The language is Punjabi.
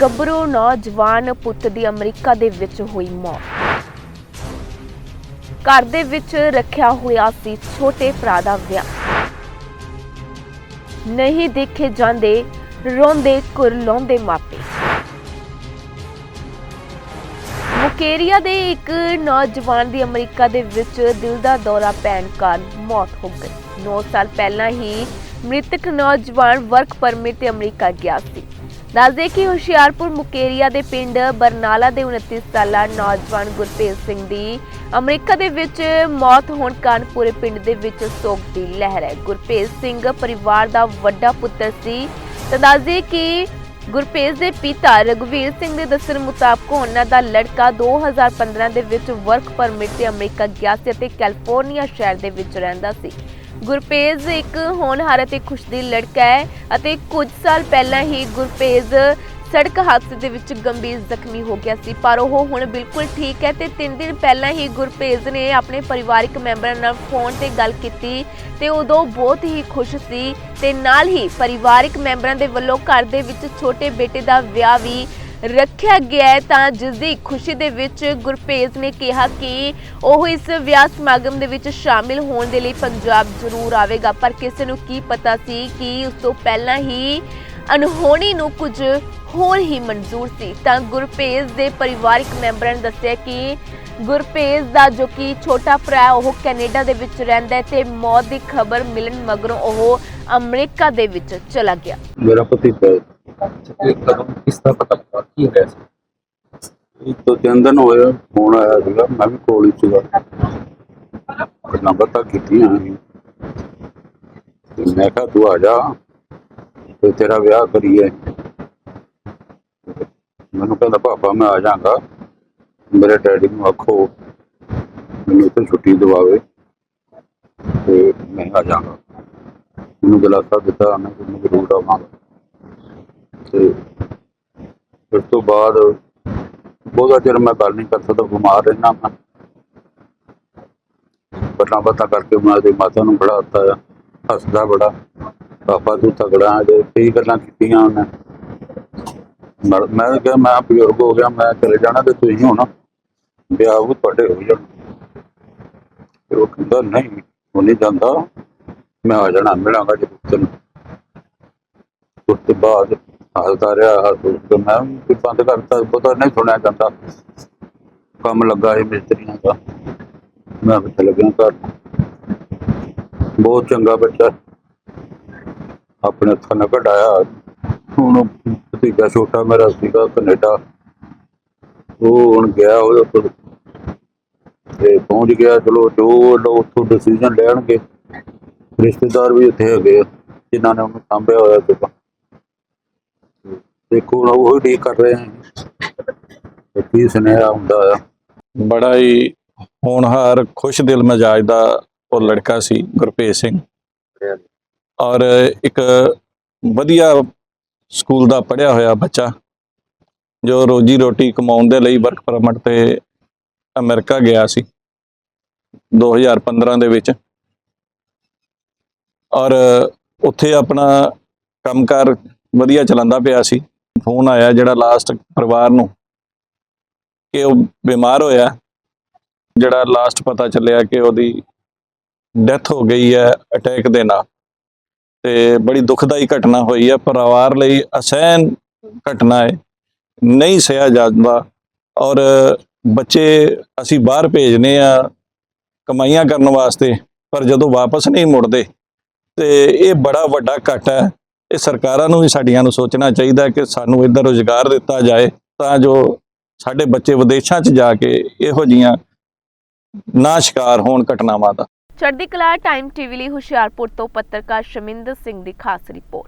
ਗੱਭਰੂ ਨੌਜਵਾਨ ਪੁੱਤ ਦੀ ਅਮਰੀਕਾ ਦੇ ਵਿੱਚ ਹੋਈ ਮੌਤ। ਘਰ ਦੇ ਵਿੱਚ ਰੱਖਿਆ ਹੋਇਆ ਸੀ ਛੋਟੇ ਭਰਾ ਦਾ ਵਿਆਹ। ਨਹੀਂ ਦੇਖੇ ਜਾਂਦੇ, ਰੋਂਦੇ, ਕੁਰਲਾਉਂਦੇ ਮਾਪੇ। ਮੁਕੇਰੀਆ ਦੇ ਇੱਕ ਨੌਜਵਾਨ ਦੀ ਅਮਰੀਕਾ ਦੇ ਵਿੱਚ ਦਿਲ ਦਾ ਦੌਰਾ ਪੈਣ ਕਾਰਨ ਮੌਤ ਹੋ ਗਈ। 9 ਸਾਲ ਪਹਿਲਾਂ ਹੀ ਮ੍ਰਿਤਕ ਨੌਜਵਾਨ ਵਰਕ ਪਰਮਿਟ ਤੇ ਅਮਰੀਕਾ ਗਿਆ ਸੀ। ਦੱਸਦੇ ਕਿ ਹੁਸ਼ਿਆਰਪੁਰ ਮੁਕੇਰੀਆ ਦੇ ਪਿੰਡ ਬਰਨਾਲਾ ਦੇ 29 ਸਾਲਾ ਨੌਜਵਾਨ ਗੁਰਪ੍ਰੀਤ ਸਿੰਘ ਦੀ ਅਮਰੀਕਾ ਦੇ ਵਿੱਚ ਮੌਤ ਹੋਣ ਕਾਰਨ ਪੂਰੇ ਪਿੰਡ ਦੇ ਵਿੱਚ ਸੋਗ ਦੀ ਲਹਿਰ ਹੈ। ਗੁਰਪ੍ਰੀਤ ਸਿੰਘ ਪਰਿਵਾਰ ਦਾ ਵੱਡਾ ਪੁੱਤਰ ਸੀ। ਤਾਂ ਦੱਸਦੇ ਕਿ ਗੁਰਪ੍ਰੀਤ ਦੇ ਪਿਤਾ ਰਘਵੀਰ ਸਿੰਘ ਦੇ ਦੱਸਣ ਮੁਤਾਬਕ ਉਹਨਾਂ ਦਾ ਲੜਕਾ 2015 ਦੇ ਵਿੱਚ ਵਰਕ ਪਰਮਿਟ ਤੇ ਅਮਰੀਕਾ ਗਿਆ ਸੀ ਅਤੇ ਕੈਲੀਫੋਰਨੀਆ ਸ਼ਹਿਰ ਦੇ ਵਿੱਚ ਰਹਿੰਦਾ ਸੀ। ਗੁਰਪੇਜ਼ ਇੱਕ ਹੋਣਹਾਰ ਅਤੇ ਖੁਸ਼ਦਿਲ ਲੜਕਾ ਹੈ ਅਤੇ ਕੁਝ ਸਾਲ ਪਹਿਲਾਂ ਹੀ ਗੁਰਪੇਜ਼ ਸੜਕ ਹਾਦਸੇ ਦੇ ਵਿੱਚ ਗੰਭੀਰ ਜ਼ਖਮੀ ਹੋ ਗਿਆ ਸੀ, ਪਰ ਉਹ ਹੁਣ ਬਿਲਕੁਲ ਠੀਕ ਹੈ ਤੇ 3 ਦਿਨ ਪਹਿਲਾਂ ਹੀ ਗੁਰਪੇਜ ਨੇ ਆਪਣੇ ਪਰਿਵਾਰਕ ਮੈਂਬਰਾਂ ਨਾਲ ਫੋਨ ਤੇ ਗੱਲ ਕੀਤੀ ਤੇ ਉਦੋਂ ਬਹੁਤ ਹੀ ਖੁਸ਼ ਸੀ ਤੇ ਨਾਲ ਹੀ ਪਰਿਵਾਰਕ ਮੈਂਬਰਾਂ ਦੇ ਵੱਲੋਂ ਘਰ ਦੇ ਵਿੱਚ ਛੋਟੇ ਬੇਟੇ ਦਾ ਵਿਆਹ ਵੀ ਰੱਖਿਆ ਗਿਆ ਹੈ ਤਾਂ ਜਿਸ ਦੀ ਖੁਸ਼ੀ ਦੇ ਵਿੱਚ ਗੁਰਪ੍ਰੀਤ ਨੇ ਕਿਹਾ ਕਿ ਉਹ ਇਸ ਵਿਆਹ ਸਮਾਗਮ ਦੇ ਵਿੱਚ ਸ਼ਾਮਿਲ ਹੋਣ ਦੇ ਲਈ ਪੰਜਾਬ ਜ਼ਰੂਰ ਆਵੇਗਾ। ਪਰ ਕਿਸੇ ਨੂੰ ਕੀ ਪਤਾ ਸੀ ਕਿ ਉਸ ਤੋਂ ਪਹਿਲਾਂ ਹੀ ਅਨਹੋਣੀ ਨੂੰ ਕੁਝ ਹੋਰ ਹੀ ਮਨਜ਼ੂਰ ਸੀ। ਤਾਂ ਗੁਰਪ੍ਰੀਤ ਦੇ ਪਰਿਵਾਰਕ ਮੈਂਬਰਾਂ ਨੇ ਦੱਸਿਆ ਕਿ ਗੁਰਪ੍ਰੀਤ ਦਾ ਜੋ ਕਿ ਛੋਟਾ ਭਰਾ ਉਹ ਕੈਨੇਡਾ ਦੇ ਵਿੱਚ ਰਹਿੰਦਾ ਹੈ ਤੇ ਮੌਤ ਦੀ ਖਬਰ ਮਿਲਣ ਮਗਰੋਂ ਉਹ ਅਮਰੀਕਾ ਦੇ ਵਿੱਚ ਚਲਾ ਗਿਆ। ਮੇਰਾ ਭਤੀਜਾ ਹੈ। ਇਹ ਕਿਸ ਤਰ੍ਹਾਂ ਪਤਾ ਲੱਗਾ? ਕੀ ਹੋਇਆ ਸੀ? ਇਹ ਤੋਂ ਤਿੰਨ ਦਿਨ ਹੋਏ ਫੋਨ ਆਇਆ ਸੀਗਾ, ਮੈਂ ਵੀ ਕੋਲ ਹੀ ਸੀਗਾ। ਗੱਲਾਂ ਬਾਤਾਂ ਕੀਤੀਆਂ ਅਸੀਂ। ਤੇ ਮੈਂ ਕਿਹਾ, ਤੂੰ ਆ ਜਾ, ਤੇ ਤੇਰਾ ਵਿਆਹ ਕਰੀਏ। ਮੈਨੂੰ ਕਹਿੰਦਾ ਪਾਪਾ ਮੈਂ ਆ ਜਾਗਾ। ਮੇਰੇ ਡੈਡੀ ਨੂੰ ਆਖੋ, ਮੈਨੂੰ ਇੱਥੇ ਛੁੱਟੀ ਦਿਵਾਵੇ, ਤੇ ਮੈਂ ਆ ਜਾਗਾ। ਮੈਨੂੰ ਦਿਲਾਸਾ ਦਿੱਤਾ, ਮੈਂ ਕਿ ਜ਼ਰੂਰ ਆਵਾਂਗਾ। ਤੇ ਉਸ ਤੋਂ ਬਾਅਦ ਬਹੁਤਾ ਚਿਰ ਮੈਂ ਗੱਲ ਨਹੀਂ ਕਰ ਸਕਦਾ, ਬਿਮਾਰ ਰਹਿਣਾ ਮੈਂ। ਪਤਾ ਪਤਾ ਕਰਕੇ ਮੈਂ ਦੇ ਮਾਤਾ ਨੂੰ ਬੜਾ ਹੱਸਾ ਹੱਸਦਾ ਬੜਾ, ਪਾਪਾ ਤੂੰ ਤਗੜਾ ਜੇ ਕਈ ਗੱਲਾਂ ਕੀਤੀਆਂ ਉਹਨੇ। ਮੈਂ ਕਿਹਾ, ਮੈਂ ਬਜ਼ੁਰਗ ਹੋ ਗਿਆ, ਮੈਂ ਚਲੇ ਜਾਣਾ ਤੇ ਤੁਸੀਂ ਹੋਣਾ ਵਿਆਹ ਉਹ ਤੁਹਾਡੇ ਹੋ ਜਾਣ। ਤੇ ਉਹ ਕਹਿੰਦਾ, ਨਹੀਂ, ਉਹ ਨਹੀਂ ਜਾਂਦਾ। ਮੈਂ ਆ ਜਾਣਾ, ਮਿਲਾਂਗਾ ਜੇ ਤੈਨੂੰ ਉਸ ਤੋਂ ਬਾਅਦ ਹੱਸਦਾ ਰਿਹਾ ਹੱਸ ਕੇ ਮੈਂ ਵੀ ਬੰਦ ਕਰਤਾ ਪਤਾ ਨਹੀਂ ਸੁਣਿਆ ਜਾਂਦਾ ਕੰਮ ਲੱਗਾ ਇਹ ਮਿਸਤਰੀਆਂ ਦਾ। ਮੈਂ ਵੀ ਚਲ ਘਰ। ਬਹੁਤ ਚੰਗਾ ਬੱਚਾ। ਆਪਣੇ ਹੱਥਾਂ ਨਾਲ ਕਢਾਇਆ। ਹੁਣ ਭਤੀਜਾ ਛੋਟਾ ਮੇਰਾ ਸੀਗਾ ਕੈਨੇਡਾ। ਉਹ ਹੁਣ ਗਿਆ ਉਹਦੇ ਕੋਲ। ਤੇ ਪਹੁੰਚ ਗਿਆ ਚਲੋ ਜੋ ਲੋਕ ਉੱਥੋਂ ਡਿਸੀਜਨ ਲੈਣਗੇ। ਰਿਸ਼ਤੇਦਾਰ ਵੀ ਉੱਥੇ ਹੈਗੇ ਆ, ਜਿਨ੍ਹਾਂ ਨੇ ਉਹਨੂੰ ਸਾਂਭਿਆ ਹੋਇਆ ਸੀਗਾ। ਦੇਖੋ ਹੁਣ ਉਹ ਡੀਕ ਕਰ ਰਹੇ ਹਨ ਕੀ ਸੁਨੇਹਾ ਹੁੰਦਾ ਆ। ਬੜਾ ਹੀ ਹੋਣਹਾਰ, ਖੁਸ਼ ਦਿਲ ਮਜਾਜ ਦਾ ਉਹ ਲੜਕਾ ਸੀ, ਗੁਰਪ੍ਰੀਤ ਸਿੰਘ। ਔਰ ਇੱਕ ਵਧੀਆ ਸਕੂਲ ਦਾ ਪੜ੍ਹਿਆ ਹੋਇਆ ਬੱਚਾ, ਜੋ ਰੋਜੀ ਰੋਟੀ ਕਮਾਉਣ ਦੇ ਲਈ ਵਰਕ ਪਰਮਿਟ ਤੇ ਅਮਰੀਕਾ ਗਿਆ ਸੀ 2015 ਦੇ ਵਿੱਚ। ਔਰ ਉੱਥੇ ਆਪਣਾ ਕੰਮਕਾਰ ਵਧੀਆ ਚਲਾਉਂਦਾ ਪਿਆ ਸੀ। ਫੋਨ ਆਇਆ ਜਿਹੜਾ ਲਾਸਟ ਪਰਿਵਾਰ ਨੂੰ ਕਿ ਉਹ ਬਿਮਾਰ ਹੋਇਆ। ਜਿਹੜਾ ਲਾਸਟ ਪਤਾ ਚੱਲਿਆ ਕਿ ਉਹਦੀ ਡੈਥ ਹੋ ਗਈ ਹੈ ਅਟੈਕ ਦੇ ਨਾਲ। ਤੇ ਬੜੀ ਦੁਖਦਾਈ ਘਟਨਾ ਹੋਈ ਹੈ। ਪਰਿਵਾਰ ਲਈ ਅਸਹਿਨ ਘਟਨਾ ਹੈ। ਨਹੀਂ ਸਹਿਆ ਜਾਂਦਾ। ਔਰ ਬੱਚੇ ਅਸੀਂ ਬਾਹਰ ਭੇਜਨੇ ਆ ਕਮਾਈਆਂ ਕਰਨ ਵਾਸਤੇ, ਪਰ ਜਦੋਂ ਵਾਪਸ ਨਹੀਂ ਮੁੜਦੇ, ਤੇ ਇਹ ਬੜਾ ਵੱਡਾ ਘਟ ਹੈ। ਇਹ ਸਰਕਾਰਾਂ ਨੂੰ ਵੀ ਸਾਡੀਆਂ ਨੂੰ ਸੋਚਣਾ ਚਾਹੀਦਾ ਕਿ ਸਾਨੂੰ ਇੱਧਰ ਰੁਜ਼ਗਾਰ ਦਿੱਤਾ ਜਾਏ ਤਾਂ ਜੋ ਸਾਡੇ ਬੱਚੇ ਵਿਦੇਸ਼ਾਂ 'ਚ ਜਾ ਕੇ ਇਹੋ ਜੀਆਂ ਨਾ ਸ਼ਿਕਾਰ ਹੋਣ ਘਟਨਾਵਾਂ ਦਾ। ਚੜ੍ਹਦੀ ਕਲਾ ਟਾਈਮ ਟੀਵੀ ਲਈ ਹੁਸ਼ਿਆਰਪੁਰ ਤੋਂ ਪੱਤਰਕਾਰ ਸ਼ਮਿੰਦਰ ਸਿੰਘ ਦੀ ਖਾਸ ਰਿਪੋਰਟ।